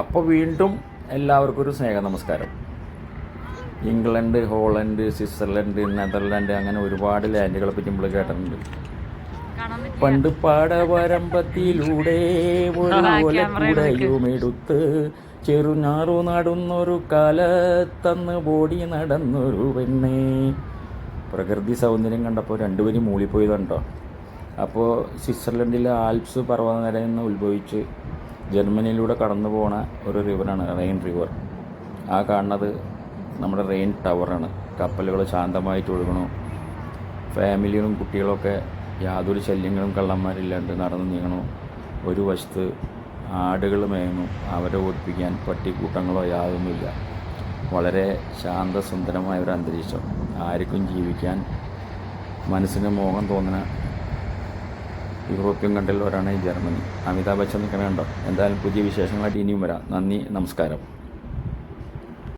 അപ്പോൾ വീണ്ടും എല്ലാവർക്കും ഒരു സ്നേഹ നമസ്കാരം. ഇംഗ്ലണ്ട് ഹോളണ്ട് സ്വിറ്റ്സർലൻഡ് നെതർലാൻഡ് അങ്ങനെ ഒരുപാട് ലാൻഡുകളെ പറ്റി നമ്മൾ കേട്ടിട്ടുണ്ട്. പണ്ട് പാടവരമ്പത്തിലൂടെ ഒരു ചെറുനാറു നടുന്നൊരു കാലത്തന്ന് ബോഡി നടന്നൊരു പെണ്ണേ. പ്രകൃതി സൗന്ദര്യം കണ്ടപ്പോൾ രണ്ടുപേരും മൂളിപ്പോയതുണ്ടോ? അപ്പോൾ സ്വിറ്റ്സർലൻഡിലെ ആൽപ്സ് പർവതനിരയിൽ നിന്ന് ഉത്ഭവിച്ച് ജർമ്മനിയിലൂടെ കടന്നു പോണ ഒരു റിവറാണ് റെയിൻ റിവർ ആ കാണുന്നത് നമ്മുടെ റെയിൻ ടവറാണ് കപ്പലുകൾ ശാന്തമായിട്ട് ഒഴുകണു ഫാമിലികളും കുട്ടികളൊക്കെ യാതൊരു ശല്യങ്ങളും കള്ളന്മാരില്ലാണ്ട് നടന്നു നീങ്ങണു ഒരു വശത്ത് ആടുകൾ മേയുന്നു. അവരെ ഓടിപ്പിക്കാൻ പട്ടിക്കൂട്ടങ്ങളോ യാതൊന്നുമില്ല. വളരെ ശാന്തസുന്ദരമായ ഒരു അന്തരീക്ഷം. ആർക്കും ജീവിക്കാൻ മനസ്സിന് മോഹം തോന്നുന്ന യൂറോപ്യൻ കൺട്രിയിൽ ഒരാണ് ഈ ജർമ്മനി. അമിതാഭ് ബച്ചൻ നിൽക്കണേ കണ്ടോ എന്തായാലും പുതിയ വിശേഷങ്ങളായിട്ട് ഇനിയും വരാം. നന്ദി നമസ്കാരം.